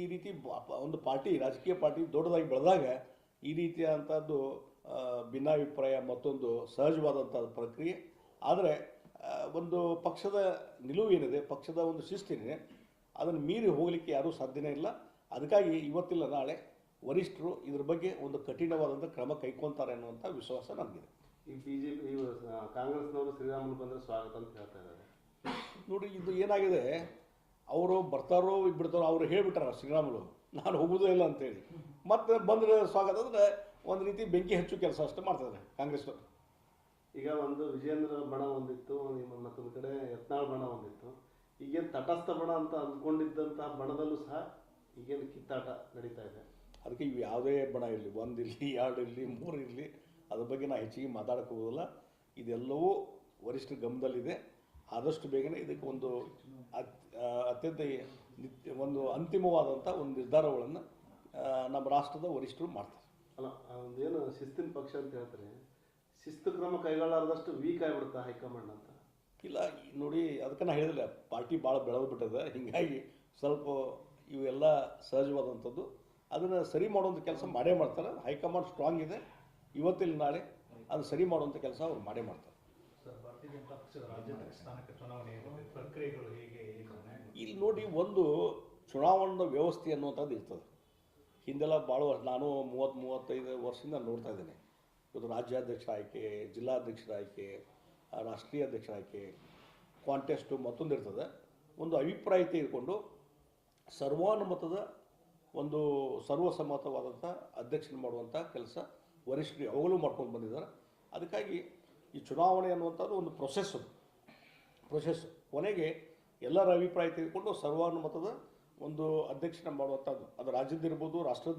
ಈ ರೀತಿ ಒಂದು ಪಾರ್ಟಿ ರಾಜಕೀಯ ಪಾರ್ಟಿ ದೊಡ್ಡದಾಗಿ ಬೆಳೆದಾಗ ಈ ರೀತಿಯಾದಂಥದ್ದು ಭಿನ್ನಾಭಿಪ್ರಾಯ ಮತ್ತೊಂದು ಸಹಜವಾದಂಥ ಪ್ರಕ್ರಿಯೆ. ಆದರೆ ಒಂದು ಪಕ್ಷದ ನಿಲುವು ಏನಿದೆ ಪಕ್ಷದ ಒಂದು ಶಿಸ್ತಿನಿದೆ ಅದನ್ನು ಮೀರಿ ಹೋಗಲಿಕ್ಕೆ ಯಾರೂ ಸಾಧ್ಯನೇ ಇಲ್ಲ. ಅದಕ್ಕಾಗಿ ಇವತ್ತಿಲ್ಲ ನಾಳೆ ವರಿಷ್ಠರು ಇದ್ರ ಬಗ್ಗೆ ಒಂದು ಕಠಿಣವಾದಂಥ ಕ್ರಮ ಕೈಕೊಂತಾರೆ ಅನ್ನುವಂಥ ವಿಶ್ವಾಸ ನನಗಿದೆ ಈ ಬಿಜೆಪಿ ಜೆ ಪಿ ಕಾಂಗ್ರೆಸ್ನವರು ಶ್ರೀರಾಮುಲು ಬಂದರೆ ಸ್ವಾಗತ ಅಂತ ಹೇಳ್ತಾ ಇದ್ದಾರೆ. ನೋಡಿ ಇದು ಏನಾಗಿದೆ ಅವರು ಬರ್ತಾರೋ ಬಿಡ್ತಾರೋ ಅವ್ರು ಹೇಳ್ಬಿಟ್ಟಾರ ಶ್ರೀರಾಮುಲು ನಾನು ಹೋಗೋದೇ ಇಲ್ಲ ಅಂತೇಳಿ. ಮತ್ತೆ ಬಂದರೆ ಸ್ವಾಗತ ಅಂದರೆ ಒಂದು ರೀತಿ ಬೆಂಕಿ ಹಚ್ಚು ಕೆಲಸ ಅಷ್ಟೇ ಮಾಡ್ತಿದ್ದಾರೆ ಕಾಂಗ್ರೆಸ್ನವರು ಈಗ ಒಂದು ವಿಜೇಂದ್ರ ಬಣ ಒಂದಿತ್ತು ನಿಮ್ಮ ಮತ್ತೊಂದು ಕಡೆ ಯತ್ನಾಳ್ ಬಣ ಒಂದಿತ್ತು. ಈಗೇನು ತಟಸ್ಥ ಬಣ ಅಂತ ಅಂದ್ಕೊಂಡಿದ್ದಂತಹ ಬಣದಲ್ಲೂ ಸಹ ಈಗೇನು ಕಿತ್ತಾಟ ನಡೀತಾ ಇದೆ. ಅದಕ್ಕೆ ಇವು ಯಾವುದೇ ಬಣ ಇರಲಿ ಒಂದು ಇರಲಿ ಎರಡು ಇರಲಿ ಮೂರು ಇರಲಿ ಅದ್ರ ಬಗ್ಗೆ ನಾನು ಹೆಚ್ಚಿಗೆ ಮಾತಾಡಕ್ಕೆ ಹೋಗೋದಿಲ್ಲ. ಇದೆಲ್ಲವೂ ವರಿಷ್ಠ ಗಮನದಲ್ಲಿದೆ. ಆದಷ್ಟು ಬೇಗನೆ ಇದಕ್ಕೆ ಒಂದು ಅತ್ಯಂತ ನಿತ್ಯ ಒಂದು ಅಂತಿಮವಾದಂಥ ಒಂದು ನಿರ್ಧಾರಗಳನ್ನು ನಮ್ಮ ರಾಷ್ಟ್ರದ ವರಿಷ್ಠರು ಮಾಡ್ತಾರೆ. ಅಲ್ಲ ಒಂದು ಒಂದೇನು ಶಿಸ್ತಿನ ಪಕ್ಷ ಅಂತ ಹೇಳ್ತಾರೆ ಶಿಸ್ತು ಕ್ರಮ ಕೈಗೊಳ್ಳಾರ್ದಷ್ಟು ವೀಕ್ ಆಗಿಬಿಡುತ್ತೆ ಹೈಕಮಾಂಡ್ ಅಂತ. ಇಲ್ಲ ನೋಡಿ ಅದಕ್ಕೆ ನಾ ಹೇಳಿದ್ರೆ ಪಾರ್ಟಿ ಭಾಳ ಬೆಳೆದು ಬಿಟ್ಟದ ಹೀಗಾಗಿ ಸ್ವಲ್ಪ ಇವೆಲ್ಲ ಸಹಜವಾದಂಥದ್ದು. ಅದನ್ನು ಸರಿ ಮಾಡುವಂಥ ಕೆಲಸ ಮಾಡೇ ಮಾಡ್ತಾರೆ ಹೈಕಮಾಂಡ್ ಸ್ಟ್ರಾಂಗ್ ಇದೆ ಇವತ್ತಿಲ್ಲ ನಾಳೆ ಅದು ಸರಿ ಮಾಡುವಂಥ ಕೆಲಸ ಅವ್ರು ಮಾಡೇ ಮಾಡ್ತಾರೆ. ನೋಡಿ ಒಂದು ಚುನಾವಣಾ ವ್ಯವಸ್ಥೆ ಅನ್ನುವಂಥದ್ದು ಇರ್ತದೆ. ಹಿಂದೆಲ್ಲ ಭಾಳ ವರ್ಷ ನಾನು ಮೂವತ್ತು ಮೂವತ್ತೈದು ವರ್ಷದಿಂದ ನೋಡ್ತಾ ಇದ್ದೇನೆ. ಇವತ್ತು ರಾಜ್ಯಾಧ್ಯಕ್ಷರ ಆಯ್ಕೆ, ಜಿಲ್ಲಾಧ್ಯಕ್ಷರ ಆಯ್ಕೆ ರಾಷ್ಟ್ರೀಯ ಅಧ್ಯಕ್ಷರ ಆಯ್ಕೆ ಕಾಂಟೆಸ್ಟು ಮತ್ತೊಂದು ಇರ್ತದೆ. ಒಂದು ಅಭಿಪ್ರಾಯ ತೆಗೆದುಕೊಂಡು ಸರ್ವಾನುಮತದ ಒಂದು ಸರ್ವಸಮ್ಮತವಾದಂಥ ಅಧ್ಯಕ್ಷನ ಮಾಡುವಂಥ ಕೆಲಸ ವರಿಷ್ಠರು ಯಾವಾಗಲೂ ಮಾಡ್ಕೊಂಡು ಬಂದಿದ್ದಾರೆ. ಅದಕ್ಕಾಗಿ ಈ ಚುನಾವಣೆ ಅನ್ನುವಂಥದ್ದು ಒಂದು ಪ್ರೊಸೆಸ್ ಅದು. ಪ್ರೊಸೆಸ್ ಕೊನೆಗೆ ಎಲ್ಲರ ಅಭಿಪ್ರಾಯ ತೆಗೆದುಕೊಂಡು ಸರ್ವಾನುಮತದ ಒಂದು ಅಧ್ಯಕ್ಷನ ಮಾಡುವಂಥದ್ದು. ಅದು ರಾಜ್ಯದ್ದಿರ್ಬೋದು ರಾಷ್ಟ್ರದ್ದು